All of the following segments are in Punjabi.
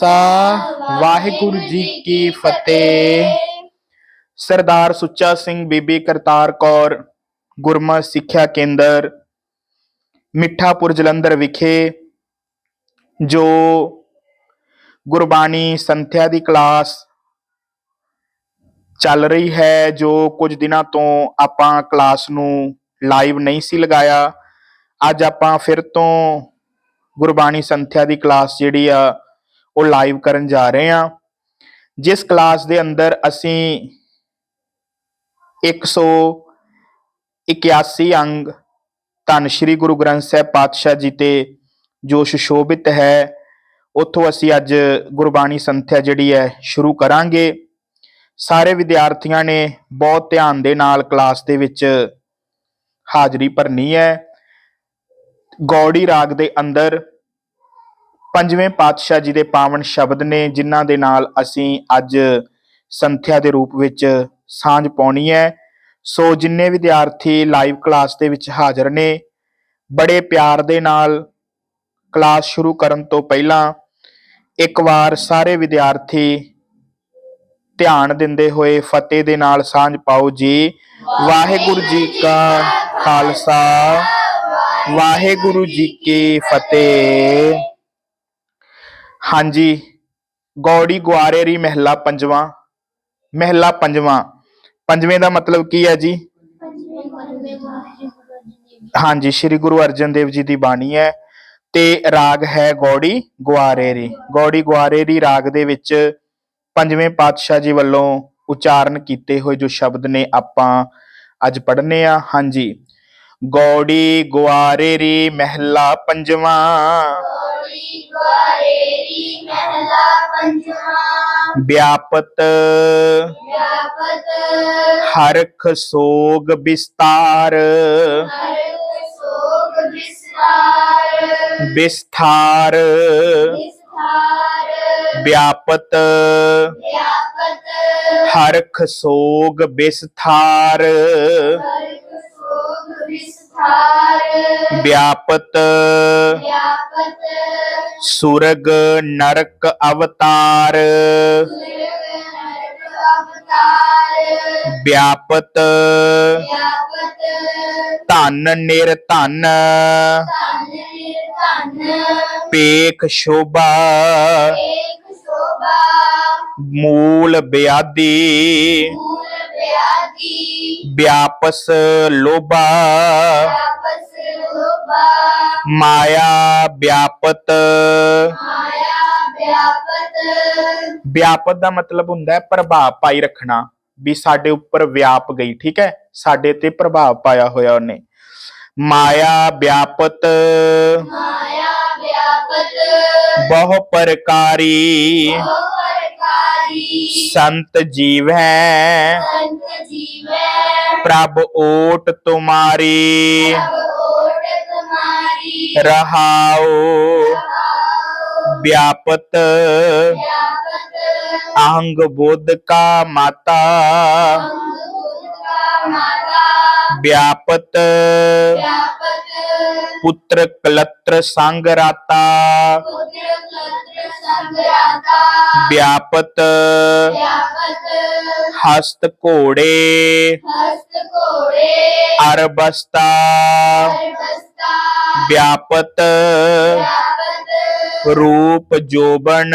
ਖਾਲਸਾ, ਵਾਹਿਗੁਰੂ ਜੀ ਕੀ ਫਤਿਹ। ਸਰਦਾਰ ਸੁੱਚਾ ਸਿੰਘ ਬੀਬੀ ਕਰਤਾਰ ਕੌਰ, ਗੁਰਮਤ ਸਿੱਖਿਆ ਕੇਂਦਰ, ਮਿੱਠਾਪੁਰ ਜਲੰਧਰ ਵਿਖੇ, ਜੋ ਗੁਰਬਾਣੀ ਸੰਥਿਆ ਦੀ ਕਲਾਸ ਚੱਲ ਰਹੀ ਹੈ, ਜੋ ਕੁਝ ਦਿਨਾਂ ਤੋਂ ਆਪਾਂ ਕਲਾਸ ਨੂੰ ਲਾਈਵ ਨਹੀਂ ਸੀ ਲਗਾਇਆ, ਅੱਜ ਆਪਾਂ ਫਿਰ ਤੋਂ ਗੁਰਬਾਣੀ ਸੰਥਿਆ ਦੀ ਕਲਾਸ ਜਿਹੜੀ ਆ ਉਹ ਲਾਈਵ ਕਰਨ ਜਾ ਰਹੇ ਹਾਂ। ਜਿਸ ਕਲਾਸ ਦੇ ਅੰਦਰ ਅਸੀਂ 181 ਅੰਗ ਧੰਨ ਸ਼੍ਰੀ ਗੁਰੂ ਗ੍ਰੰਥ ਸਾਹਿਬ ਪਾਤਸ਼ਾਹ ਜੀ ਤੇ ਜੋ ਸੁਸ਼ੋਭਿਤ ਹੈ, ਉੱਥੋਂ ਅਸੀਂ ਅੱਜ ਗੁਰਬਾਣੀ ਸੰਥਿਆ ਜਿਹੜੀ ਹੈ ਸ਼ੁਰੂ ਕਰਾਂਗੇ। ਸਾਰੇ ਵਿਦਿਆਰਥੀਆਂ ਨੇ ਬਹੁਤ ਧਿਆਨ ਦੇ ਨਾਲ ਕਲਾਸ ਦੇ ਵਿੱਚ ਹਾਜ਼ਰੀ ਭਰਨੀ ਹੈ। ਗੌੜੀ ਰਾਗ ਦੇ ਅੰਦਰ ਪੰਜਵੇਂ ਪਾਤਸ਼ਾਹ ਜੀ ਦੇ ਪਾਵਨ ਸ਼ਬਦ ਨੇ, ਜਿਨ੍ਹਾਂ ਦੇ ਨਾਲ ਅਸੀਂ ਅੱਜ ਸੰਥਿਆ ਦੇ ਰੂਪ ਵਿੱਚ ਸਾਂਝ ਪਾਉਣੀ ਹੈ। ਸੋ ਜਿੰਨੇ ਵਿਦਿਆਰਥੀ ਲਾਈਵ ਕਲਾਸ ਦੇ ਵਿੱਚ ਹਾਜ਼ਰ ਨੇ, ਬੜੇ ਪਿਆਰ ਦੇ ਨਾਲ ਕਲਾਸ ਸ਼ੁਰੂ ਕਰਨ ਤੋਂ ਪਹਿਲਾਂ ਇੱਕ ਵਾਰ ਸਾਰੇ ਵਿਦਿਆਰਥੀ ਧਿਆਨ ਦਿੰਦੇ ਹੋਏ ਫਤਿਹ ਦੇ ਨਾਲ ਸਾਂਝ ਪਾਓ ਜੀ। ਵਾਹਿਗੁਰੂ ਜੀ ਕਾ ਖਾਲਸਾ, ਵਾਹਿਗੁਰੂ ਜੀ ਕੀ ਫਤਿਹ। ਹਾਂਜੀ। ਗੌੜੀ ਗੁਆਰੇਰੀ ਮਹਿਲਾ ਪੰਜਵਾਂ। ਮਹਿਲਾ ਪੰਜਵਾਂ। ਪੰਜਵੇਂ ਦਾ ਮਤਲਬ ਕੀ ਹੈ ਜੀ? ਹਾਂਜੀ, ਸ੍ਰੀ ਗੁਰੂ ਅਰਜਨ ਦੇਵ ਜੀ ਦੀ ਬਾਣੀ ਹੈ ਤੇ ਰਾਗ ਹੈ ਗੌੜੀ ਗੁਆਰੇਰੀ ਗੌੜੀ ਗੁਆਰੇਰੀ ਰਾਗ ਦੇ ਵਿੱਚ ਪੰਜਵੇਂ ਪਾਤਸ਼ਾਹ ਜੀ ਵੱਲੋਂ ਉਚਾਰਨ ਕੀਤੇ ਹੋਏ ਜੋ ਸ਼ਬਦ ਨੇ ਆਪਾਂ ਅੱਜ ਪੜ੍ਹਨੇ ਆ। ਹਾਂਜੀ। ਗੌੜੀ ਗੁਆਰੇਰੀ ਮਹਿਲਾ ਪੰਜਵਾਂ। ਗੋਰੀ ਗੋਰੇਰੀ ਮਹਿਲਾ ਪੰਜਵਾਂ। ਵਿਆਪਤ ਵਿਆਪਤ ਹਰਖ ਸੋਗ ਵਿਸਤਾਰ। ਸੋਗ ਵਿਸਥਾਰ। ਵਿਸਥਾਰ। ਵਿਆਪਤ ਵਿਆਪਤ ਹਰਖ ਸੋਗ ਵਿਸਥਾਰ। ਹਰਕ ਸੋਗ ਵਿਸਥਾਰ। ਵਿਆਪਤ ਵਿਆਪਤ ਸੁਰਗ ਨਰਕ ਅਵਤਾਰ। ਵਿਆਪਤ ਵਿਆਪਤ ਧਨ ਨਿਰਧਨ। ਧਨ ਪੇਖ ਸ਼ੋਭਾ। ਮੂਲ ਬਿਆਦੀ ਵਿਆਪਸ ਲੋਭਾ। ਆਪਸ ਲੋਭਾ ਮਾਇਆ ਵਿਆਪਤ ਮਾਇਆ ਵਿਆਪਤ ਵਿਆਪਤ ਦਾ ਮਤਲਬ ਹੁੰਦਾ ਹੈ ਪ੍ਰਭਾਵ ਪਾਈ ਰੱਖਣਾ ਵੀ ਸਾਡੇ ਉੱਪਰ ਵਿਆਪ ਗਈ ਠੀਕ ਹੈ ਸਾਡੇ ਤੇ ਪ੍ਰਭਾਵ ਪਾਇਆ ਹੋਇਆ ਉਹਨੇ ਮਾਇਆ ਵਿਆਪਤ ਮਾਇਆ ਵਿਆਪਤ ਬਹੁ ਪ੍ਰਕਾਰੀ ਬਹੁ ਪ੍ਰਕਾਰੀ ਸੰਤ ਜੀਵ ਹੈ ਸੰਤ ਜੀਵੈ ਪ੍ਰਭ ਓਟ ਤੁਮਾਰੀ ਰਹਾਉ ਵਿਆਪਤ ਅਹੰਗ ਬੁੱਧ ਕਾ ਮਾਤਾ। ਅੰਗੂਰ ਕਾ ਮਾਤਾ। ਵਿਆਪਤ ਵਿਆਪਤ ਪੁੱਤਰ ਕਲਤਰ ਸੰਗ ਰਾਤਾ। ਪੁੱਤਰ ਕਲਤਰ ਸੰਗਰਾਤਾ ਵਿਆਪਤ ਵਿਆਪਤ ਹਸਤ ਘੋੜੇ। ਹਸਤ ਘੋੜੇ ਅਰਬਸਤਾ। ਅਰਬਸਤਾ ਵਿਆਪਤ ਵਿਆਪਤ ਰੂਪ ਜੋਬਨ।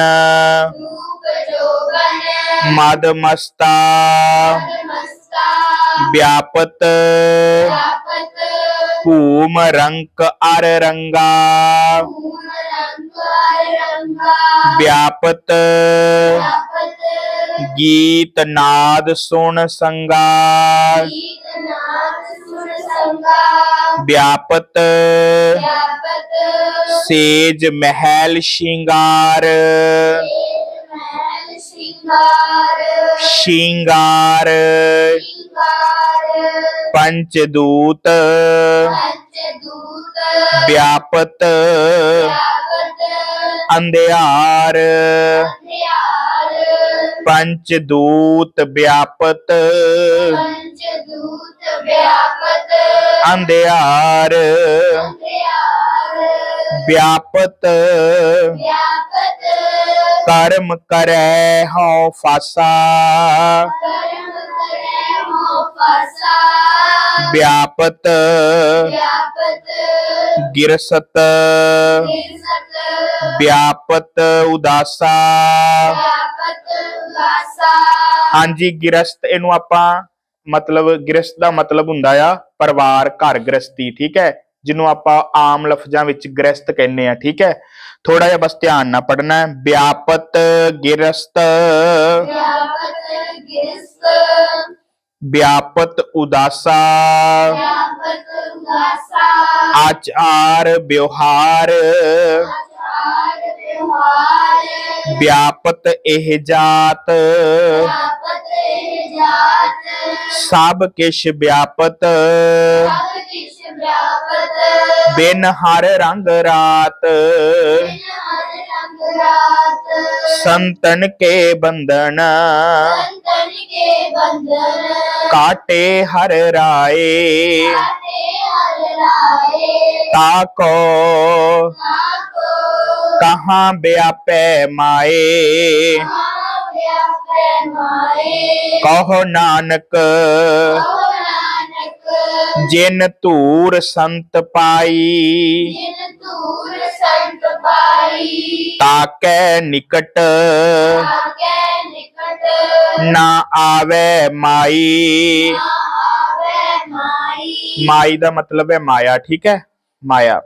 ਰੂਪ ਵਿਆਪਤ ਵਿਆਪਤ ਭੂਮ ਰੰਕ ਅਰ ਰੰਗਾ ਵਿਆਪਤ ਵਿਆਪਤ ਗੀਤ ਨਾਦ ਸੁਣ ਸੰਗਾ। ਵਿਆਪਤ ਸੇਜ ਮਹਿਲ ਸ਼ਿੰਗਾਰ। ਸ਼ਿੰਗਾਰ। ਸ਼ਿੰਗਾਰ। ਸ਼ਿੰਗਾਰ। ਪੰਚ ਦੂਤ ਪੰਚ ਦੂਤ ਵਿਆਪਤ। ਅੰਧਿਆਰ। ਅੰਧਿਆਰ। ਪੰਚ ਦੂਤ ਵਿਆਪਤ। ਅੰਧਿਆਰ। ਅੰਧਿਆਰ। ਵਿਆਪਤ। ਵਿਆਪਤ। ਕਰਮ ਕਰੈ ਹਉ ਫਾਸਾ। ਕਰਮ ਕਰੇ ਹੋ ਫਾਸਾ। ਵਿਆਪਤ ਵਿਆਪਤ। ਗਿਰਸਤ। ਨਿਰਸਤ ਵਿਆਪਤ ਉਦਾਸਾ। ਵਿਆਪਤ ਉਦਾਸਾ। ਹਾਂਜੀ ਗਿਰਸਤ ਇਹਨੂੰ ਆਪਾਂ ਮਤਲਬ ਗਿਰਸਤ ਦਾ ਮਤਲਬ ਹੁੰਦਾ ਆ ਪਰਿਵਾਰ ਘਰ ਗ੍ਰਸਤੀ ਠੀਕ ਹੈ? ਜਿਹਨੂੰ ਆਪਾਂ ਆਮ ਲਫ਼ਜ਼ਾਂ ਵਿੱਚ ਗ੍ਰਸਤ ਕਹਿੰਦੇ ਆ ਠੀਕ ਹੈ? ਥੋੜਾ ਜਿਹਾ ਬਸ ਧਿਆਨ ਨਾਲ ਪੜਨਾ ਹੈ। ਵਿਆਪਤ ਗਿਰਸਤ। ਵਿਆਪਤ ਗਿਰਸਤ। ਵਿਆਪਤ ਉਦਾਸਾ। ਵਿਆਪਤ ਉਦਾਸਾ। ਆਚਾਰ ਵਿਵਹਾਰ। ਆਚਾਰ ਵਿਵਹਾਰ। ਵਿਆਪਤ ਇਹ ਜਾਤ। ਵਿਆਪਤ ਜਾਤ। ਸਭ ਕਿਛ ਵਿਆਪਤ। ਸਭ ਵਿਆਪਤ ਬਿਨ ਹਰ ਰੰਗ ਰਾਤ। ਸੰਤਨ ਕੇ ਬੰਧਨ। ਸੰਤਨ ਕੇ ਬੰਧਨ। ਕਾਟੇ ਹਰ ਰਾਏ। ਤਾਕੋ ਕਹਾਂ ਵਿਆਪੈ ਮਾਏ। ਕਹੋ ਨਾਨਕ। ਜਿਨ ਧੂਰ ਸੰਤ ਪਾਈ ਜਿਨ ਧੂਰ ਸੰਤ ਪਾਈ ਤਾਕੈ ਨਿਕਟ ਆਗੇ ਨਿਕਟ ਨਾ ਆਵੇ ਮਾਈ। ਨਾ ਆਵੇ ਮਾਈ। ਮਾਈ ਦਾ ਮਤਲਬ ਹੈ ਮਾਇਆ ਠੀਕ ਹੈ? ਮਾਇਆ।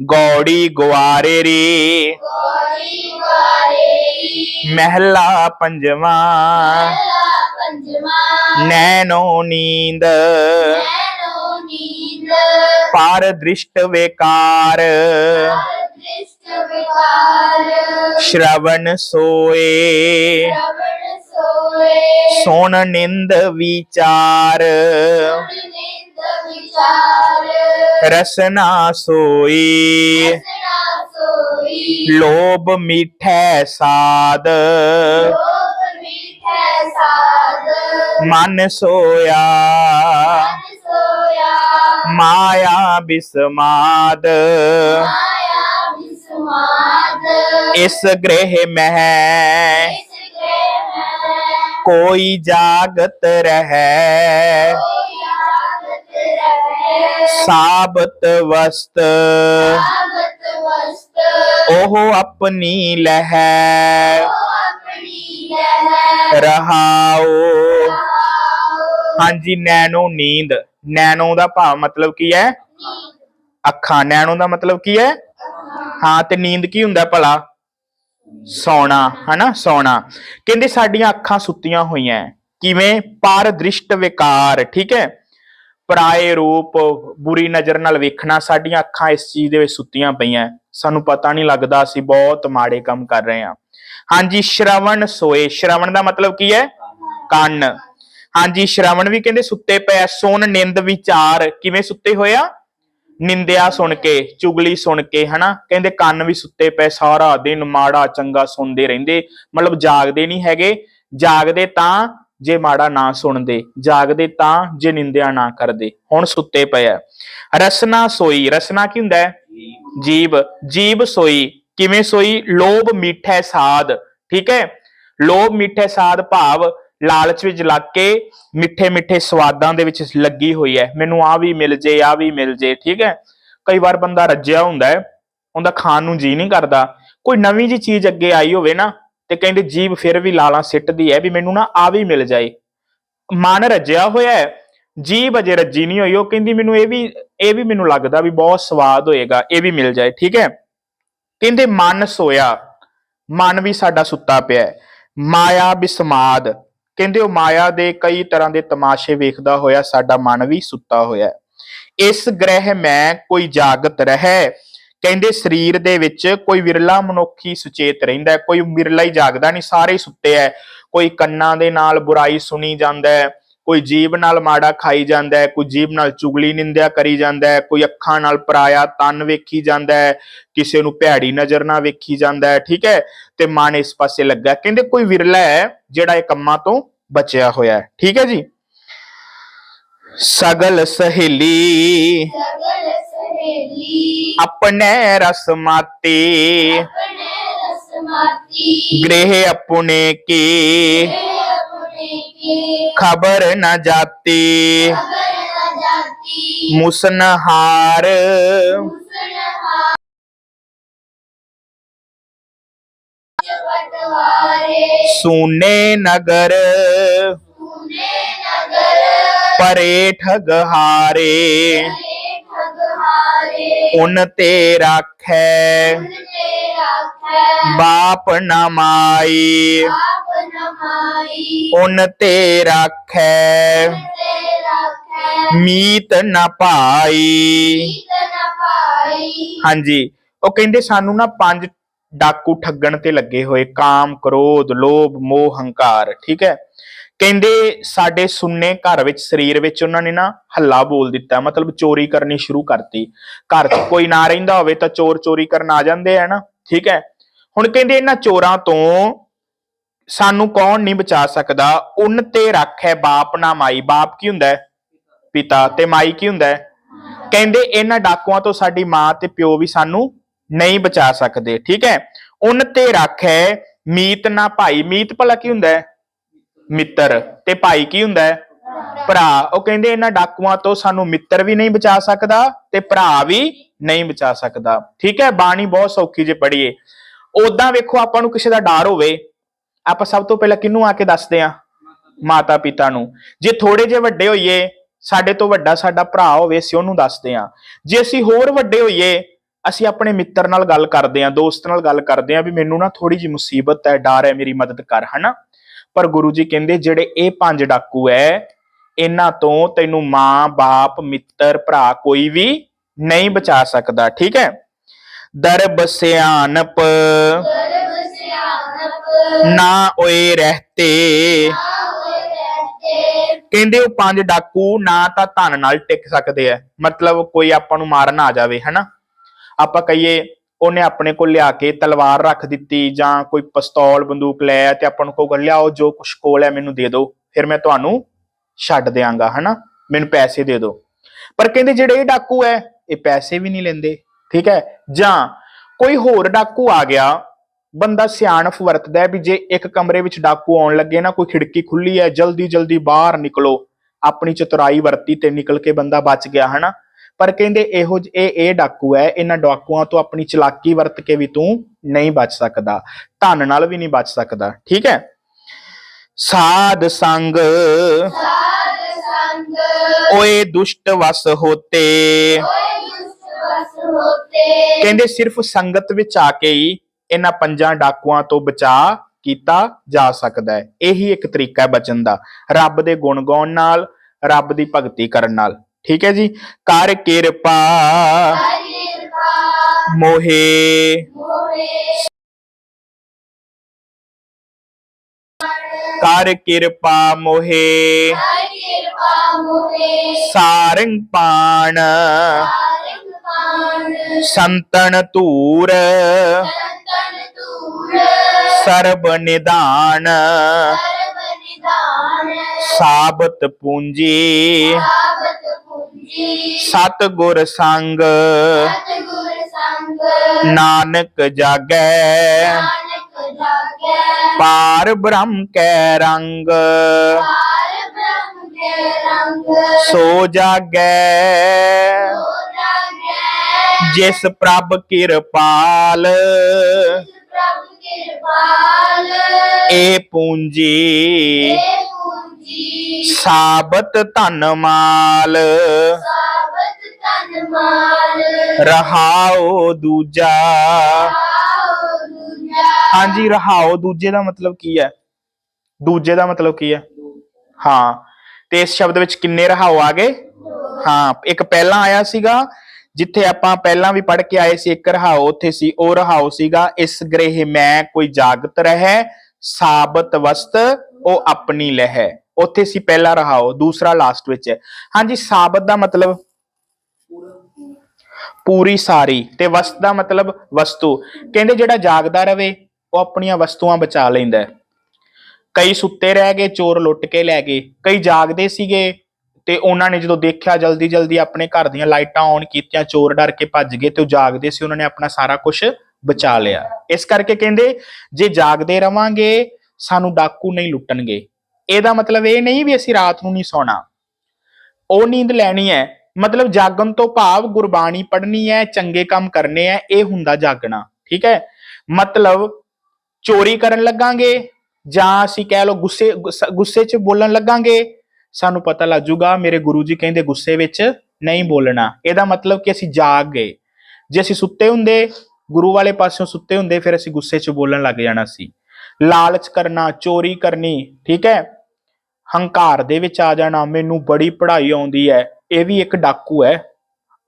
ਗੌੜੀ ਗੁਆਰੇ ਰੇ ਕੋੜੀ ਵਾਰੇ ਮਹਿਲਾ ਪੰਜਵਾਂ। ਮਹਲਾ ਪੰਜਵਾ। ਨੈਣੋ ਨੀਂਦ। ਨੈਣੋ ਨੀਂਦ। ਪਾਰ ਦ੍ਰਿਸ਼ਟ ਵੇਕਾਰ। ਸ਼ਰਵਣ ਸੋਏ। ਸੋਣ ਨਿੰਦ ਵਿਚਾਰ। ਰਸਨਾ ਸੋਈ। ਲੋਭ ਮਿਠੈ ਸਾਦ ਲੋਭ ਮੀਠੇ ਸਾਧ। ਮਨ ਸੋਇਆ ਮਨ ਸੋਇਆ ਮਾਇਆ ਬਿਸਮਾਦ ਮਾਇਆ ਵਿਸਮਾਦ ਇਸ ਗ੍ਰਹਿ ਮਹਿ ਇਸ ਗ੍ਰਹਿ ਮੈਂ ਕੋਈ ਰਹਾਓ। ਹਾਂਜੀ, ਨੈਣੋ ਨੀਂਦ। ਨੈਣੋ ਦਾ ਭਾਵ ਮਤਲਬ ਕੀ ਹੈ? ਅੱਖਾਂ। ਨੈਣੋ ਦਾ ਮਤਲਬ ਕੀ ਹੈ? ਹਾਂ, ਤੇ ਨੀਂਦ ਕੀ ਹੁੰਦਾ ਭਲਾ? ਸੌਣਾ, ਹਨਾ? ਸੌਣਾ। ਕਹਿੰਦੇ ਸਾਡੀਆਂ ਅੱਖਾਂ ਸੁੱਤੀਆਂ ਹੋਈਆਂ। ਹੈ। ਕਿਵੇਂ? ਪਰ ਦ੍ਰਿਸ਼ਟ ਵਿਕਾਰ, ਠੀਕ ਹੈ? ਪਰਾਏ ਰੂਪ, ਬੁਰੀ ਨਜ਼ਰ ਨਾਲ ਵੇਖਣਾ, ਸਾਡੀਆਂ ਅੱਖਾਂ ਇਸ ਚੀਜ਼ ਦੇ ਵਿੱਚ ਸੁੱਤੀਆਂ ਪਈਆਂ ਸਾਨੂੰ ਪਤਾ ਨਹੀਂ ਲੱਗਦਾ ਅਸੀਂ ਬਹੁਤ ਮਾੜੇ ਕੰਮ ਕਰ ਰਹੇ ਹਾਂ। ਹਾਂਜੀ, ਸ਼ਰਵਣ ਸੋਏ। ਸ਼ਰਵਣ ਦਾ ਮਤਲਬ ਕੀ ਹੈ ਕੰਨ। ਹਾਂਜੀ, ਸ਼ਰਵਣ ਵੀ ਕਹਿੰਦੇ ਸੁੱਤੇ ਪਏ ਸੁਣ ਨਿੰਦ ਵਿਚਾਰ। ਕਿਵੇਂ ਸੁੱਤੇ ਹੋਇਆ ਨਿੰਦਿਆ ਸੁਣ ਕੇ, ਚੁਗਲੀ ਸੁਣ ਕੇ, ਹਨਾ? ਕਹਿੰਦੇ ਕੰਨ ਵੀ ਸੁੱਤੇ ਪਏ, ਸਾਰਾ ਦਿਨ ਮਾੜਾ ਚੰਗਾ ਸੁਣਦੇ ਰਹਿੰਦੇ। ਮਤਲਬ ਜਾਗਦੇ ਨਹੀਂ ਹੈਗੇ। ਜਾਗਦੇ ਤਾਂ ਜੇ ਮਾੜਾ ਨਾ ਸੁਣਦੇ, ਜਾਗਦੇ ਤਾਂ ਜੇ ਨਿੰਦਿਆ ਨਾ ਕਰਦੇ। ਹੁਣ ਸੁੱਤੇ ਪਏ ਆ ਰਸਨਾ ਸੋਈ, ਰਸਨਾ ਕੀ ਹੁੰਦਾ ਹੈ ਜੀਬ ਜੀਬ ਸੋਈ। ਕਿਵੇਂ ਸੋਈ? ਲੋਭ ਮਿੱਠੇ ਸਾਦ ਠੀਕ ਹੈ ਲੋਭ ਮਿੱਠੇ ਸਾਦ ਭਾਵ ਲਾਲਚ ਵਿੱਚ ਲੱਗ ਕੇ ਮਿੱਠੇ ਮਿੱਠੇ ਸਵਾਦਾਂ ਦੇ ਵਿੱਚ ਲੱਗੀ ਹੋਈ ਹੈ ਮੈਨੂੰ ਆ ਵੀ ਮਿਲ ਜੇ ਆ ਵੀ ਮਿਲ ਜੇ। ਠੀਕ ਹੈ ਕਈ ਵਾਰ ਬੰਦਾ ਰੱਜਿਆ ਹੁੰਦਾ ਹੈ ਉਹਦਾ ਖਾਣ ਨੂੰ ਜੀ ਨਹੀਂ ਕਰਦਾ। ਕੋਈ ਨਵੀਂ ਜੀ ਚੀਜ਼ ਅੱਗੇ ਆਈ ਹੋਵੇ ਨਾ ਤੇ ਕਹਿੰਦੇ ਜੀਬ ਫਿਰ ਵੀ ਲਾਲਾਂ ਸਿੱਟਦੀ ਹੈ ਵੀ ਮੈਨੂੰ ਨਾ ਆ ਵੀ ਮਿਲ ਜਾਏ। ਮਨ ਰੱਜਿਆ ਹੋਇਆ ਹੈ ਜੀਬ ਅਜੇ ਰੱਜੀ ਨਹੀਂ ਹੋਈ, ਉਹ ਕਹਿੰਦੀ ਮੈਨੂੰ ਇਹ ਵੀ ਇਹ ਵੀ ਮੈਨੂੰ ਲੱਗਦਾ ਵੀ ਬਹੁਤ ਸਵਾਦ ਹੋਏਗਾ, ਇਹ ਵੀ ਮਿਲ ਜਾਏ, ਠੀਕ ਹੈ ਕਹਿੰਦੇ ਮਨ ਸੋਇਆ, ਮਨ ਵੀ ਸਾਡਾ ਸੁੱਤਾ ਪਿਆ ਹੈ ਮਾਇਆ ਬਿਸਮਾਦ ਕਹਿੰਦੇ ਉਹ ਮਾਇਆ ਦੇ ਕਈ ਤਰ੍ਹਾਂ ਦੇ ਤਮਾਸ਼ੇ ਵੇਖਦਾ ਹੋਇਆ ਸਾਡਾ ਮਨ ਵੀ ਸੁੱਤਾ ਹੋਇਆ ਹੈ। ਇਸ ਗ੍ਰਹਿ ਮੈਂ ਕੋਈ ਜਾਗਤ ਰਹਿ ਕਹਿੰਦੇ ਸਰੀਰ ਦੇ ਵਿੱਚ ਕੋਈ ਵਿਰਲਾ ਮਨੁੱਖੀ ਸੁਚੇਤ ਰਹਿੰਦਾ ਕੋਈ ਵਿਰਲਾ ਹੀ ਜਾਗਦਾ ਨਹੀਂ, ਸਾਰੇ ਸੁੱਤੇ ਹੈ। ਕੋਈ ਕੰਨਾਂ ਦੇ ਨਾਲ ਬੁਰਾਈ ਸੁਣੀ ਜਾਂਦਾ ਹੈ, ਕੋਈ ਜੀਬ ਨਾਲ ਮਾੜਾ ਖਾਈ ਜਾਂਦਾ ਹੈ, ਕੋਈ ਜੀਬ ਨਾਲ ਚੁਗਲੀ ਨਿੰਦਿਆ ਕਰੀ ਜਾਂਦਾ ਹੈ, ਕੋਈ ਅੱਖਾਂ ਨਾਲ ਪਰਾਇਆ ਤਨ ਵੇਖੀ ਜਾਂਦਾ ਹੈ, ਕਿਸੇ ਨੂੰ ਭੈੜੀ ਨਜ਼ਰ ਨਾਲ ਵੇਖੀ ਜਾਂਦਾ ਹੈ, ਠੀਕ ਹੈ? ਤੇ ਮਨ ਇਸ ਪਾਸੇ ਲੱਗਾ। ਕਹਿੰਦੇ ਕੋਈ ਵਿਰਲਾ ਹੈ ਜਿਹੜਾ ਇਹ ਕੰਮਾਂ ਤੋਂ ਬਚਿਆ ਹੋਇਆ ਹੈ, ਠੀਕ ਹੈ ਜੀ? सगल सहेली। अपने रस माते। गृह अपने के। खबर न जाती। मुसनहार। सुने नगर। ਪਰੇ ਠਗ ਹਾਰੇ ਉਨ ਤੇ ਰਾਖੈ। ਬਾਪ ਨਾ ਮਾਈ। ਉਨ ਤੇ ਰਾਖੈ। ਮੀਤ ਨਾ ਪਾਈ ਹਾਂਜੀ। ਉਹ ਕਹਿੰਦੇ ਸਾਨੂੰ ਨਾ ਪੰਜ ਡਾਕੂ ਠੱਗਣ ਤੇ ਲੱਗੇ ਹੋਏ। ਕਾਮ, ਕ੍ਰੋਧ, ਲੋਭ, ਮੋਹ, ਹੰਕਾਰ। ਠੀਕ ਹੈ? ਕਹਿੰਦੇ ਸਾਡੇ ਸੁੰਨੇ ਘਰ ਵਿੱਚ, ਸਰੀਰ ਵਿੱਚ ਉਹਨਾਂ ਨੇ ਨਾ ਹੱਲਾ ਬੋਲ ਦਿੱਤਾ, ਮਤਲਬ ਚੋਰੀ ਕਰਨੀ ਸ਼ੁਰੂ ਕਰਤੀ। ਘਰ 'ਚ ਕੋਈ ਨਾ ਰਹਿੰਦਾ ਹੋਵੇ ਤਾਂ ਚੋਰ ਚੋਰੀ ਕਰਨ ਆ ਜਾਂਦੇ ਆ ਨਾ, ਠੀਕ ਹੈ? ਹੁਣ ਕਹਿੰਦੇ ਇਹਨਾਂ ਚੋਰਾਂ ਤੋਂ ਸਾਨੂੰ ਕੌਣ ਨਹੀਂ ਬਚਾ ਸਕਦਾ? ਉਨ ਤੇ ਰੱਖ ਹੈ ਬਾਪ ਨਾ ਮਾਈ। ਬਾਪ ਕੀ ਹੁੰਦਾ ਹੈ? ਪਿਤਾ। ਤੇ ਮਾਈ ਕੀ ਹੁੰਦਾ ਹੈ? ਕਹਿੰਦੇ ਇਹਨਾਂ ਡਾਕੂਆਂ ਤੋਂ ਸਾਡੀ ਮਾਂ ਤੇ ਪਿਓ ਵੀ ਸਾਨੂੰ ਨਹੀਂ ਬਚਾ ਸਕਦੇ, ਠੀਕ ਹੈ? ਉਨ ਤੇ ਰੱਖ ਹੈ ਮੀਤ ਨਾ ਭਾਈ। ਮੀਤ ਭਲਾ ਕੀ ਹੁੰਦਾ ਹੈ? ਮਿੱਤਰ। ਤੇ ਭਾਈ ਕੀ ਹੁੰਦਾ ਹੈ? ਭਰਾ। ਉਹ ਕਹਿੰਦੇ ਇਹਨਾਂ ਡਾਕੂਆਂ ਤੋਂ ਸਾਨੂੰ ਮਿੱਤਰ ਵੀ ਨਹੀਂ ਬਚਾ ਸਕਦਾ ਤੇ ਭਰਾ ਵੀ ਨਹੀਂ ਬਚਾ ਸਕਦਾ। ਠੀਕ ਹੈ? ਬਾਣੀ ਬਹੁਤ ਸੌਖੀ ਜੇ ਪੜ੍ਹੀਏ। ਉਦਾਂ ਵੇਖੋ ਆਪਾਂ ਨੂੰ ਕਿਸੇ ਦਾ ਡਰ ਹੋਵੇ, ਆਪਾਂ ਸਭ ਤੋਂ ਪਹਿਲਾਂ ਕਿਹਨੂੰ ਆ ਕੇ ਦੱਸਦੇ ਆ ਮਾਤਾ ਪਿਤਾ ਨੂੰ। ਜੇ ਥੋੜੇ ਜਿਹੇ ਵੱਡੇ ਹੋਈਏ, ਸਾਡੇ ਤੋਂ ਵੱਡਾ ਸਾਡਾ ਭਰਾ ਹੋਵੇ, ਅਸੀਂ ਉਹਨੂੰ ਦੱਸਦੇ ਆ ਜੇ ਅਸੀਂ ਹੋਰ ਵੱਡੇ ਹੋਈਏ, ਅਸੀਂ ਆਪਣੇ ਮਿੱਤਰ ਨਾਲ ਗੱਲ ਕਰਦੇ ਆ ਦੋਸਤ ਨਾਲ ਗੱਲ ਕਰਦੇ ਆ ਵੀ ਮੈਨੂੰ ਨਾ ਥੋੜੀ ਜਿਹੀ ਮੁਸੀਬਤ ਹੈ, ਡਰ ਹੈ, ਮੇਰੀ ਮਦਦ ਕਰ, ਹਨਾ? ਪਰ ਗੁਰੂ ਜੀ ਕਹਿੰਦੇ, ਜਿਹੜੇ ਇਹ ਪੰਜ ਡਾਕੂ ਐ, ਇਹਨਾਂ ਤੋਂ ਤੈਨੂੰ ਮਾਂ, ਬਾਪ, ਮਿੱਤਰ, ਭਰਾ ਕੋਈ ਵੀ ਨਹੀਂ ਬਚਾ ਸਕਦਾ। ਠੀਕ ਹੈ ਦਰਬ ਸਿਆਨਪ ਨਾ ਓਏ ਰਹਤੇ। ਕਹਿੰਦੇ ਉਹ ਪੰਜ ਡਾਕੂ ਨਾ ਤਾਂ ਧਨ ਨਾਲ ਟਿਕ ਸਕਦੇ ਆ ਮਤਲਬ ਕੋਈ ਆਪਾਂ ਨੂੰ ਮਾਰਨ ਆ ਜਾਵੇ, ਹਨਾ? ਆਪਾਂ ਕਹੀਏ ਉਹਨੇ ਆਪਣੇ ਕੋਲ ਲਿਆ ਕੇ ਤਲਵਾਰ ਰੱਖ ਦਿੱਤੀ ਜਾਂ ਕੋਈ ਪਿਸਤੌਲ, ਬੰਦੂਕ ਲੈ ਤੇ ਆਪਾਂ ਨੂੰ ਕਹੂਗਾ, ਲਿਆਓ, ਜੋ ਕੁਛ ਕੋਲ ਹੈ ਮੈਨੂੰ ਦੇ ਦਿਓ। ਫਿਰ ਮੈਂ ਤੁਹਾਨੂੰ ਛੱਡ ਦਿਆਂਗਾ, ਹਨਾ? ਮੈਨੂੰ ਪੈਸੇ ਦੇ ਦਿਓ। ਪਰ ਕਹਿੰਦੇ, ਜਿਹੜੇ ਇਹ ਡਾਕੂ ਹੈ, ਇਹ ਪੈਸੇ ਵੀ ਨਹੀਂ ਲੈਂਦੇ। ਠੀਕ ਹੈ? ਜਾਂ ਕੋਈ ਹੋਰ ਡਾਕੂ ਆ ਗਿਆ, ਬੰਦਾ ਸਿਆਣਫ ਵਰਤਦਾ ਹੈ ਵੀ ਜੇ ਇੱਕ ਕਮਰੇ ਵਿੱਚ ਡਾਕੂ ਆਉਣ ਲੱਗੇ ਨਾ, ਕੋਈ ਖਿੜਕੀ ਖੁੱਲੀ ਹੈ ਜਲਦੀ ਜਲਦੀ ਬਾਹਰ ਨਿਕਲੋ। ਆਪਣੀ ਚਤੁਰਾਈ ਵਰਤੀ ਤੇ ਨਿਕਲ ਕੇ ਬੰਦਾ ਬਚ ਗਿਆ, ਹਨਾ? ਪਰ ਕਹਿੰਦੇ ਇਹੋ ਇਹ ਇਹ ਡਾਕੂ ਹੈ ਇਹਨਾਂ ਡਾਕੂਆਂ ਤੋਂ ਆਪਣੀ ਚਲਾਕੀ ਵਰਤ ਕੇ ਵੀ ਤੂੰ ਨਹੀਂ ਬਚ ਸਕਦਾ ਧਨ ਨਾਲ ਵੀ ਨਹੀਂ ਬਚ ਸਕਦਾ ਠੀਕ ਹੈ? ਸਾਧ ਸੰਗ। ਸਾਧ ਓਏ ਦੁਸ਼ਟ ਵਸ ਹੋਤੇ। ਕਹਿੰਦੇ ਸਿਰਫ ਸੰਗਤ ਵਿੱਚ ਆ ਕੇ ਹੀ ਇਹਨਾਂ ਪੰਜਾਂ ਡਾਕੂਆਂ ਤੋਂ ਬਚਾ ਕੀਤਾ ਜਾ ਸਕਦਾ ਹੈ। ਇਹੀ ਇੱਕ ਤਰੀਕਾ ਹੈ ਬਚਣ ਦਾ। ਰੱਬ ਦੇ ਗੁਣ ਗਾਉਣ ਨਾਲ ਰੱਬ ਦੀ ਭਗਤੀ ਕਰਨ ਨਾਲ। ਠੀਕ ਹੈ ਜੀ। ਕਰ ਕਿਰਪਾ। ਮੋਹੇ। ਕਰ ਕਿਰਪਾ ਮੋਹੇ। ਸਾਰੰਗ ਪਾਣ। ਸੰਤਨ ਧੂਰ। ਸਰਬ ਨਿਦਾਨ। ਸਾਬਤ ਪੂੰਜੀ। ਸਤ ਗੁਰ ਸੰਗ। ਨਾਨਕ ਜਾਗੈ। ਪਾਰ ਬ੍ਰਹਮ ਕੈ ਰੰਗ। ਸੋ ਜਾਗੈ। ਜਿਸ ਪ੍ਰਭ ਕਿਰਪਾਲ। ਪ੍ਰਭ ਕਿਰਪਾਲ। ਏ ਪੂੰਜੀ। ਏ ਪੂੰਜੀ। ਸਾਬਤ ਧਨ ਮਾਲ। ਸਾਬਤ ਧਨ ਮਾਲ। ਰਹਾਓ ਦੂਜਾ। ਰਹਾਓ ਦੂਜਾ। ਹਾਂਜੀ ਰਹਾਓ ਦੂਜੇ ਦਾ ਮਤਲਬ ਕੀ ਹੈ? ਦੂਜੇ ਦਾ ਮਤਲਬ ਕੀ ਹੈ? ਹਾਂ। ਤੇ ਇਸ ਸ਼ਬਦ ਵਿੱਚ ਕਿੰਨੇ ਰਹਾਓ ਆ ਗਏ? ਹਾਂ ਇੱਕ ਪਹਿਲਾਂ ਆਇਆ ਸੀਗਾ ਜਿੱਥੇ ਆਪਾਂ ਪਹਿਲਾਂ ਵੀ ਪੜ੍ਹ ਕੇ ਆਏ ਸੀ, ਇੱਕ ਰਹਾਓ ਉੱਥੇ ਸੀ, ਉਹ ਰਹਾਓ ਸੀਗਾ, ਇਸ ਗ੍ਰਹਿ ਮੈਂ ਕੋਈ ਜਾਗਤ ਰਹਿ, ਸਾਬਤ ਵਸਤ, ਉਹ ਆਪਣੀ ਲਹਿ। ਉੱਥੇ ਸੀ ਪਹਿਲਾ ਰਹਾਓ, ਦੂਸਰਾ ਲਾਸਟ ਵਿੱਚ। ਹੈ ਹਾਂਜੀ, ਸਾਬਤ ਦਾ ਮਤਲਬ? ਪੂਰੀ ਸਾਰੀ। ਤੇ ਵਸਤ ਦਾ ਮਤਲਬ ਵਸਤੂ। ਕਹਿੰਦੇ ਜਿਹੜਾ ਜਾਗਦਾ ਰਵੇ ਉਹ ਆਪਣੀਆਂ ਵਸਤੂਆਂ ਬਚਾ ਲੈਂਦਾ। ਹੈ ਕਈ ਸੁੱਤੇ ਰਹਿ ਗਏ, ਚੋਰ ਲੁੱਟ ਕੇ ਲੈ ਗਏ। ਕਈ ਜਾਗਦੇ ਸੀਗੇ ਤੇ ਉਹਨਾਂ ਨੇ ਜਦੋਂ ਦੇਖਿਆ ਜਲਦੀ ਜਲਦੀ ਆਪਣੇ ਘਰ ਦੀਆਂ ਲਾਈਟਾਂ ਔਨ ਕੀਤੀਆਂ, ਚੋਰ ਡਰ ਕੇ ਭੱਜ ਗਏ ਤੇ ਉਹ ਜਾਗਦੇ ਸੀ, ਉਹਨਾਂ ਨੇ ਆਪਣਾ ਸਾਰਾ ਕੁਝ ਬਚਾ ਲਿਆ। ਇਸ ਕਰਕੇ ਕਹਿੰਦੇ, ਜੇ ਜਾਗਦੇ ਰਵਾਂਗੇ, ਸਾਨੂੰ ਡਾਕੂ ਨਹੀਂ ਲੁੱਟਣਗੇ। ਇਹਦਾ ਮਤਲਬ ਇਹ ਨਹੀਂ ਵੀ ਅਸੀਂ ਰਾਤ ਨੂੰ ਨਹੀਂ ਸੌਣਾ। ਉਹ ਨੀਂਦ ਲੈਣੀ ਹੈ। ਮਤਲਬ ਜਾਗਣ ਤੋਂ ਭਾਵ ਗੁਰਬਾਣੀ ਪੜ੍ਹਨੀ ਹੈ, ਚੰਗੇ ਕੰਮ ਕਰਨੇ ਹੈ, ਇਹ ਹੁੰਦਾ ਜਾਗਣਾ। ਠੀਕ ਹੈ? ਮਤਲਬ ਚੋਰੀ ਕਰਨ ਲੱਗਾਂਗੇ ਜਾਂ ਅਸੀਂ ਕਹਿ ਲਓ ਗੁੱਸੇ, ਗੁੱਸ- ਗੁੱਸੇ 'ਚ ਬੋਲਣ ਲੱਗਾਂਗੇ ਸਾਨੂੰ ਪਤਾ ਲੱਗ ਜੂਗਾ ਮੇਰੇ ਗੁਰੂ ਜੀ ਕਹਿੰਦੇ ਗੁੱਸੇ ਵਿੱਚ ਨਹੀਂ ਬੋਲਣਾ। ਇਹਦਾ ਮਤਲਬ ਕਿ ਅਸੀਂ ਜਾਗ ਗਏ। ਜੇ ਅਸੀਂ ਸੁੱਤੇ ਹੁੰਦੇ, ਗੁਰੂ ਵਾਲੇ ਪਾਸਿਓਂ ਸੁੱਤੇ ਹੁੰਦੇ, ਫਿਰ ਅਸੀਂ ਗੁੱਸੇ 'ਚ ਬੋਲਣ ਲੱਗ ਜਾਣਾ ਸੀ। ਲਾਲਚ ਕਰਨਾ, ਚੋਰੀ ਕਰਨੀ, ਠੀਕ ਹੈ? ਹੰਕਾਰ ਦੇ ਵਿੱਚ ਆ ਜਾਣਾ, ਮੈਨੂੰ ਬੜੀ ਪੜ੍ਹਾਈ ਆਉਂਦੀ ਹੈ, ਇਹ ਵੀ ਇੱਕ ਡਾਕੂ ਹੈ।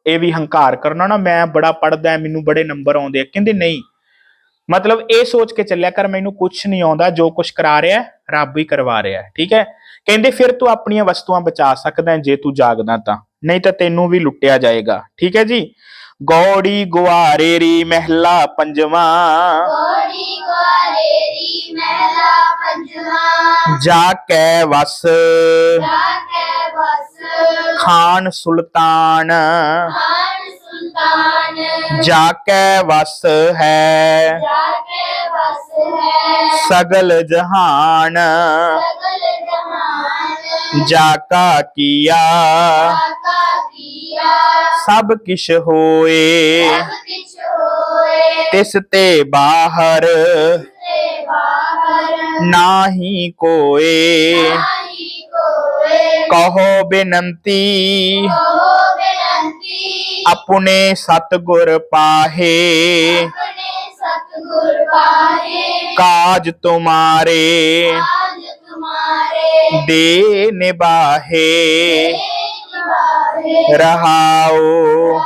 ਇਹ ਵੀ ਹੰਕਾਰ ਕਰਨਾ ਨਾ, ਮੈਂ ਬੜਾ ਪੜ੍ਹਦਾ, ਮੈਨੂੰ ਬੜੇ ਨੰਬਰ ਆਉਂਦੇ ਆ। ਕਹਿੰਦੇ ਨਹੀਂ। ਮਤਲਬ ਇਹ ਸੋਚ ਕੇ ਚੱਲਿਆ ਕਰ, ਮੈਨੂੰ ਕੁਝ ਨਹੀਂ ਆਉਂਦਾ, ਜੋ ਕੁਝ ਕਰਾ ਰਿਹਾ, ਰੱਬ ਹੀ ਕਰਵਾ ਰਿਹਾ, ਠੀਕ ਹੈ? ਕਹਿੰਦੇ ਫਿਰ ਤੂੰ ਆਪਣੀਆਂ ਵਸਤੂਆਂ ਬਚਾ ਸਕਦਾ ਹੈ ਜੇ ਤੂੰ ਜਾਗਦਾ ਤਾਂ। ਨਹੀਂ ਤਾਂ ਤੈਨੂੰ ਵੀ ਲੁੱਟਿਆ ਜਾਏਗਾ। ਠੀਕ ਹੈ ਜੀ? ਗੌੜੀ ਗੁਆਰੇਰੀ ਮਹਿਲਾ ਪੰਜਵਾਂ। ਗੋੜੀ ਗਵਾਰੇਰੀ ਮਹਿਲਾ ਪੰਜਵਾ। ਜਾ ਕੈ ਵਸ। ਜਾ ਕੇ ਬਸ ਖਾਨ ਸੁਲਤਾਨ। ਖਾਨ ਸੁਲਤਾਨ। ਜਾ ਕੈ ਵਸ ਹੈ। ਜਾ ਕੇ ਬਸ ਹੈ। ਸਗਲ ਜਹਾਨ। ਸਗਲ ਜਹਾਨ ਜਾ ਕਾ ਕੀਆ। ਸਭ ਕਿਛ ਹੋਏ। ਤਿਸ ਤੇ ਬਾਹਰ ਨਾਹੀ ਕੋਏ। ਕਹੋ ਬੇਨੰਤੀ। ਆਪਣੇ ਸਤਗੁਰ ਪਾਹੇ। ਕਾਜ ਤੁਮਾਰੇ। ਦੇ ਨਿਬਾਹੇ ਨਿਵਾਰੇ ਰਹਾਓ।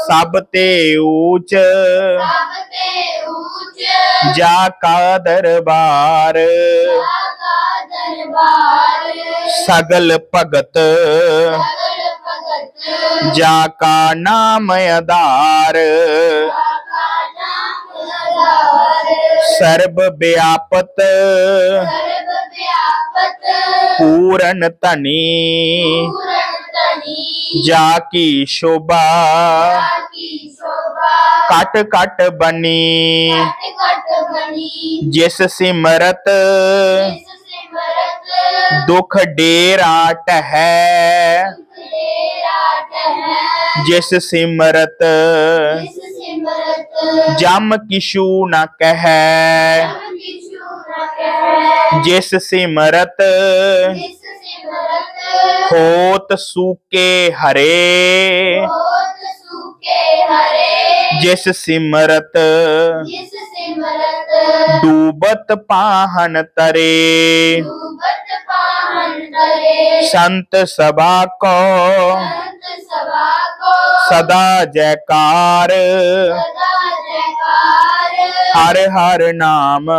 ਸਭ ਤੇ ਊਚ ਜਾ ਕਾ ਦਰਬਾਰ। ਸਗਲ ਭਗਤ ਜਾ ਕਾ ਨਾਮ ਆਧਾਰ ਨਾਮ ਆਧਾਰ। ਸਰਬ ਵਿਆਪਤ ਸਰਬ ਵਿਆਪਤ ਪੂਰਨ ਧਨੀ ਪੂਰਨ ਤਨੀ ਜਾ ਕੀ ਸ਼ੋਭਾ ਕੀ ਸ਼ੋਭਾ ਕਟ ਕਟ ਬਨੀ ਘਟ ਘਟ ਬਣੀ ਜਿਸ ਸਿਮਰਤ ਜਿਸ ਸਿਮਰਤ ਹੋਤ ਸੂਕੇ ਹਰੇ। ਜਿਸ ਸਿਮਰਤ ਡੂਬਤ ਪਾਹਨ ਤਰੇ। ਸੰਤ ਸਭਾ ਕੋ ਸਦਾ ਜੈਕਾਰ। ਹਰ ਹਰ ਨਾਮ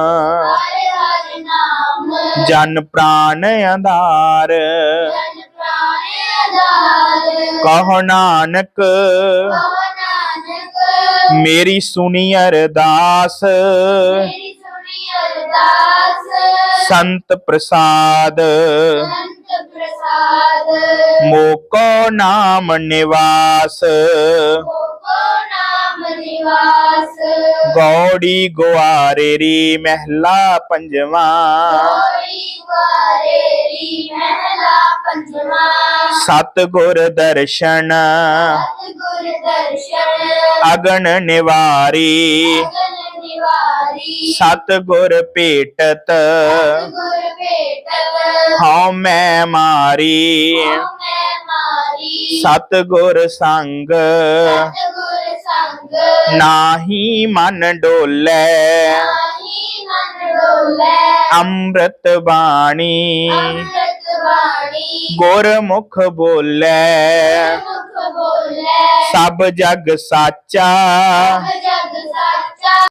ਜਨ ਪ੍ਰਾਨ ਆਧਾਰ ਪ੍ਰਾਣ ਆਧਾਰ ਕਹੋ ਨਾਨਕ, ਮੇਰੀ ਸੁਣੀ ਅਰਦਾਸ। ਸੰਤ ਪ੍ਰਸਾਦ, ਮੋਕੋ ਨਾਮ ਨਿਵਾਸ। ਨਾਮ ਨਿਵਾਸ ਗੌੜੀ ਗੁਆਰੇਰੀ ਮਹਿਲਾ ਪੰਜਵਾਂ। ਗੋਰੀ ਵਾਰੇਰੀ ਮਹਿਲਾ ਪੰਜਵਾ। ਦਰਸ਼ਨ। ਸਤਿਗੁਰ ਦਰਸ਼ਨ। ਅਗਨ ਨਿਵਾਰੀ। ਅਗਨ ਨਿਵਾਰੀ। ਭੇਟਤ। ਭੇਟਤ। ਹਉ ਮੈਂ ਮਾਰੀ। ਮੈਂ ਮਾਰੀ ਸਤਿਗੁਰ ਸੰਗ। ਸਤਿਗੁਰ ਸੰਗ। ਨਾਹੀ ਮਨ ਡੋਲੇ। ਨਾਹੀ ਮਨ ਡੋਲੇ। ਅੰਮ੍ਰਿਤ ਬਾਣੀ। ਅੰਮ੍ਰਿਤ ਬਾਣੀ। ਗੁਰਮੁਖ ਬੋਲੇ। ਮੁਖ ਬੋਲੇ। ਸਭ ਜਗ ਸਾਚਾ। ਸਭ ਜਗ ਸਾਚਾ।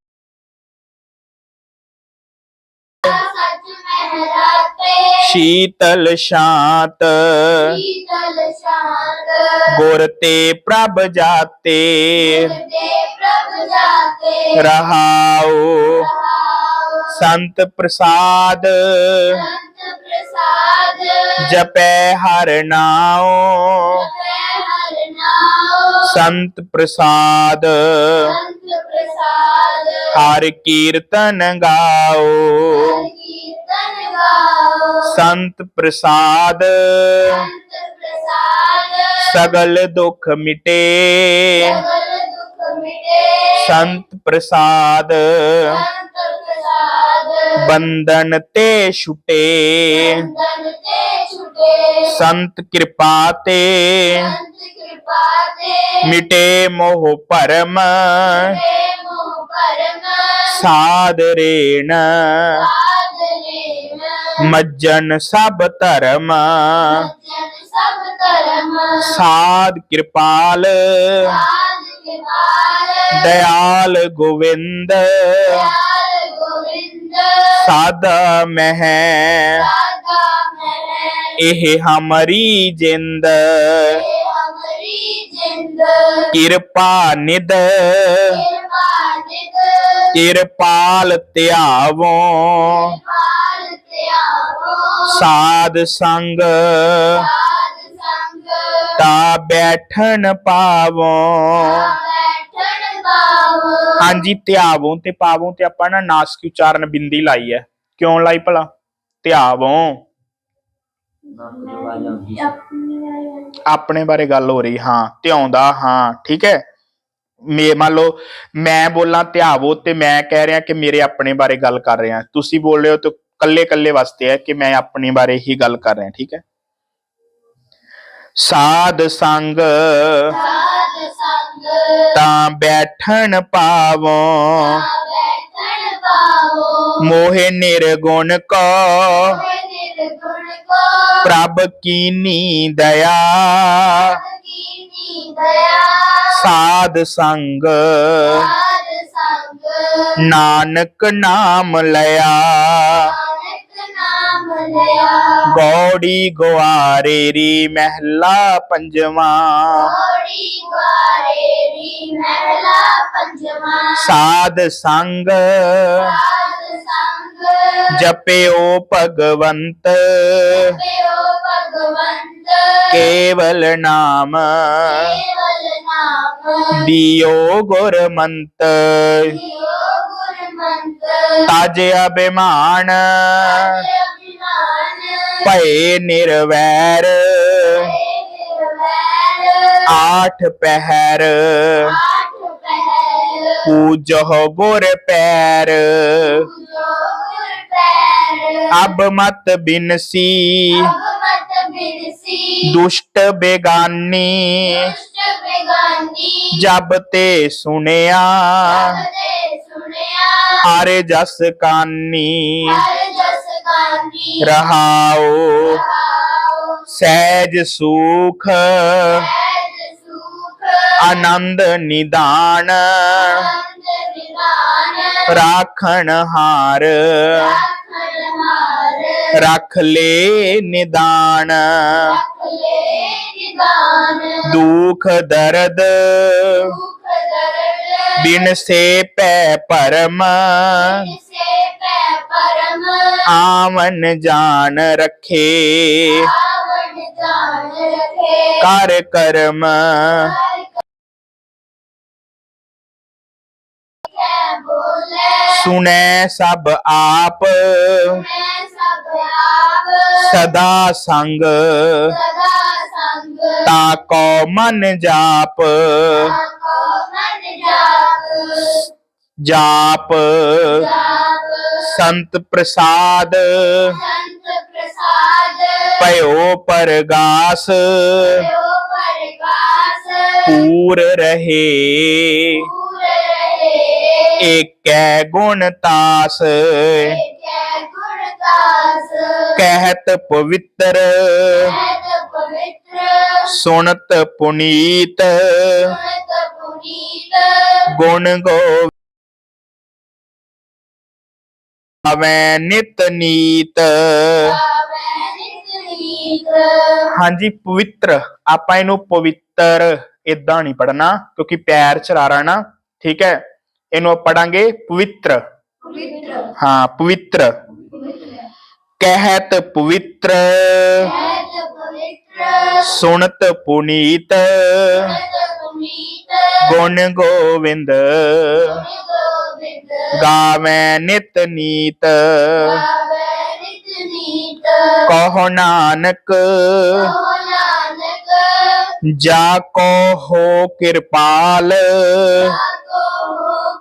ਸ਼ੀਤਲ ਸ਼ਾਂਤ। ਸ਼ੀਤਲ ਸ਼ਾਂਤ ਗੁਰ ਤੇ ਪ੍ਰਭ ਜਾਤੇ। ਪ੍ਰਭ ਜਾਤੇ ਰਹਾਉ ਰਹਾਉ। ਸੰਤ ਪ੍ਰਸਾਦ। ਸੰਤ ਪ੍ਰਸਾਦ। ਜਪੈ ਹਰ ਨਾਉ। ਸੰਤ ਪ੍ਰਸਾਦ। ਹਰ ਕੀਰਤਨ ਗਾਓ। ਸੰਤ ਪ੍ਰਸਾਦ। ਸਗਲ ਦੁਖ ਮਿਟੇ। ਸੰਤ ਪ੍ਰਸਾਦ। ਬੰਧਨ ਤੇ ਛੁਟੇ। ਬੰਧਨ ਤੇ ਛੁਟੇ। ਸੰਤ ਕਿਰਪਾ ਤੇ। ਸੰਤ ਕਿਰਪਾ ਤੇ। ਮਿਟੇ ਮੋਹ ਭਰਮ। ਮਿਟੇ ਮੋਹ ਭਰਮ। ਸਾਧ ਰੇਣ। ਸਾਧ ਲੈਣ ਮੱਜਨ ਸਭ ਧਰਮ। ਜਨ ਸਭ ਧਰਮ। ਸਾਧ ਕਿਰਪਾਲ। ਸਾਧ ਕਿਰਪਾਲ। ਦਇਆਲ ਗੋਵਿੰਦ। ਦਇਆਲ ਗੋਵਿੰਦ ਸਾਦਾ ਮਹਿ ਇਹ ਹਮਰੀ ਜਿੰਦ। ਕਿਰਪਾ ਨਿਦ ਕਿਰਪਾਲ ਧਿਆਵੋ। ਸਾਧ ਸੰਗ ਸਾਧ ਸੰਗ ਤਾ ਬੈਠਣ ਪਾਵੋ। ਹਾਂਜੀ ਧਿਆਵੋ ਤੇ ਪਾਵੋ ਤੇ ਆਪਾਂ ਨਾ ਨਾਸਕ ਉਚਾਰਨ ਬਿੰਦੀ ਲਾਈ ਹੈ ਕਿਉਂ ਲਾਈ ਭਲਾ? ਧਿਆਵੋ। ਆਪਣੇ ਬਾਰੇ ਗੱਲ ਹੋ ਰਹੀ ਹਾਂ ਧਿਆਉਂਦਾ ਹਾਂ ਠੀਕ ਹੈ ਮੇ ਮੰਨ ਲਓ ਮੈਂ ਬੋਲਾਂ ਧਿਆਵੋ ਤੇ ਮੈਂ ਕਹਿ ਰਿਹਾ ਕਿ ਮੇਰੇ ਆਪਣੇ ਬਾਰੇ ਗੱਲ ਕਰ ਰਿਹਾ। ਤੁਸੀਂ ਬੋਲ ਰਹੇ ਹੋ ਤਾਂ ਕੱਲੇ ਕੱਲੇ ਵਾਸਤੇ ਹੈ ਕਿ ਮੈਂ ਆਪਣੇ ਬਾਰੇ ਹੀ ਗੱਲ ਕਰ ਰਿਹਾ ਠੀਕ ਹੈ ਸਾਧ ਸੰਗ ਸਾਧ ਸੰਗ ਤਾਂ ਬੈਠਣ ਪਾਵੋ। ਮੋਹਿ ਨਿਰਗੁਣ ਕੋ। ਨਿਰਗੁਣ ਕੋ ਪ੍ਰਭ ਕੀਨੀ ਦਇਆ ਸਾਧ ਸੰਗ। ਨਾਨਕ ਨਾਮ ਲਿਆ। ਨਾਮ ਲਿਆ। ਗੌੜੀ ਗਵਾਰੇਰੀ ਮਹਿਲਾ ਪੰਜਵਾਂ। ਗੋੜੀ ਵਾਰੇ ਰੀ ਮਹਿਲਾ ਪੰਜਵਾਂ। ਸਾਧ ਸੰਗ। ਸਾਧ ਸੰਗ। ਜਪਿਓ ਭਗਵੰਤ। ਕੇਵਲ ਨਾਮ। ਕੇਵਲ ਨਾਮ। ਦਿਓ ਗੁਰਮੰਤ। ਦਿਓ ਗੁਰਮੰਤ ਤਜ ਅਭਿਮਾਨ, ਭਏ ਨਿਰਵੈਰ, ਆਠ ਪਹਿਰ, ਪੂਜੋ ਗੁਰ ਪੈਰ ਪੂਜੋ ਅਬ ਮਤ ਬਿਨਸੀ ਭਗਵਤ ਬਿਰਸੀ ਦੁਸ਼ਟ ਬੇਗਾਨੀ ਦੁਸ਼ਟ ਬੇਗਾਨੀ ਜਬ ਤੇ ਸੁਣਿਆ ਤੇ ਸੁਣਿਆ ਹਰ ਜਸ ਕਾਨੀ ਹਰ ਜਸ ਰਹਾਓ ਸਹਿਜ ਸੁਖ ਆਨੰਦ ਨਿਦਾਨ ਰਾਖਣ ਹਾਰ ਰੱਖ ਲੈ ਨਿਦਾਨ। ਦੁਖ ਦਰਦ ਬਿਨ ਸੇ ਪੈ ਪਰਮ। ਆਵਨ ਜਾਨ ਰੱਖੇ। ਕਰ ਕਰਮ। ਕੈ ਸੁਨੈ ਸਭ ਸਭ ਆਪ। ਸਦਾ ਸੰਗ। ਤਾ ਕੋ ਮਨ ਜਾਪ। ਜਾਪ। ਸੰਤ ਪ੍ਰਸਾਦ। ਸੰਤ ਪ੍ਰਸਾਦ ਭਇਓ ਪਰਗਾਸ। ਪੂਰ ਰਹੇ। ਏਕੈ ਗੁਣ ਤਾਸ। ਦਾਸ ਕਹਿਤ ਪਵਿੱਤਰ ਕਹਿਤ ਪਵਿੱਤਰ ਸੁਣਤ ਪੁਨੀਤ ਸੁਣਤ ਪੁਨੀਤ ਗੁਣ ਗੋ ਆਵੈ ਨਿਤ ਨੀਤ ਆਵੈ ਨਿਤ ਨੀਤ ਹਾਂਜੀ ਪਵਿੱਤਰ ਆਪਾਂ ਇਹਨੂੰ ਪਵਿੱਤਰ ਇਦਾਂ ਨਹੀਂ ਪੜਨਾ ਕਿਉਂਕਿ ਪੈਰ ਚਰਾਰਾ ਨਾ ਠੀਕ ਹੈ ਇਹਨੂੰ ਪੜਾਂਗੇ ਪਵਿੱਤਰ ਪਵਿੱਤਰ ਹਾਂ ਪਵਿੱਤਰ ਕਹਿਤ ਪਵਿੱਤਰ। ਸੁਣਤ ਪੁਨੀਤ। ਗੁਣ ਗੋਵਿੰਦ। ਗਾਵੇਂ ਨਿਤ ਨੀਤ। ਕਹੋ ਨਾਨਕ। ਜਾ ਕੋ ਹੋ ਕਿਰਪਾਲ।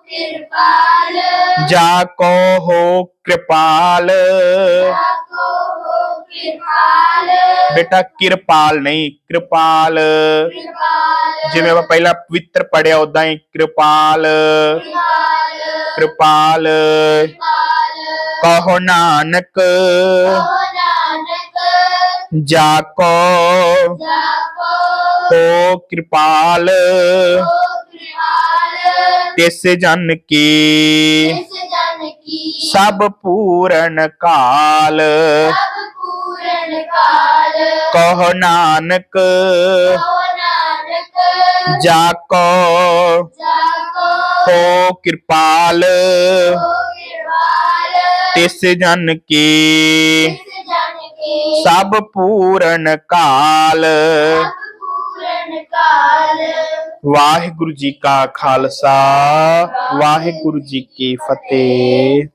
ਕਿਰਪਾਲ। ਜਾ ਕੋ ਹੋ ਕਿਰਪਾਲ। ਆਕੋ ਹੋ ਕਿਰਪਾਲ। ਬੇਟਾ ਕਿਰਪਾਲ ਨਹੀਂ ਕਿਰਪਾਲ। ਕਿਰਪਾਲ। ਜਿਵੇਂ ਆਪਾਂ ਪਹਿਲਾਂ ਪਵਿੱਤਰ ਪੜਿਆ ਉਦਾਂ ਹੀ ਕਿਰਪਾਲ। ਕਿਰਪਾਲ। ਕਹੋ ਨਾਨਕ। ਜਾ ਕੋ ਜਾਪੋ ਹੋ ਕਿਰਪਾਲ। ਹੋ ਕਿਰਪਾਲ ਤਿਸ ਜਨ ਕੀ? ਇਸ ਜਨ ਕੀ? ਸਭ ਪੂਰਨ ਕਾਲ। ਸਭ ਪੂਰਨ ਕਾਲ। ਕਹੋ ਨਾਨਕ। ਕਹੋ ਨਾਨਕ। ਜਾ ਕੋ। ਜਾਪੋ ਹੋ ਕਿਰਪਾਲ। ਹੋ ਕਿਰਪਾਲ। ਤਿਸ ਜਨ ਕੀ? ਇਸ ਜਨ ਕੀ? ਸਭ ਪੂਰਨ ਕਾਲ। ਸਭ ਪੂਰਨ ਕਾਲ। ਵਾਹਿਗੁਰੂ ਜੀ ਕਾ ਖਾਲਸਾ ਵਾਹਿਗੁਰੂ ਜੀ ਕੀ ਫਤਿਹ।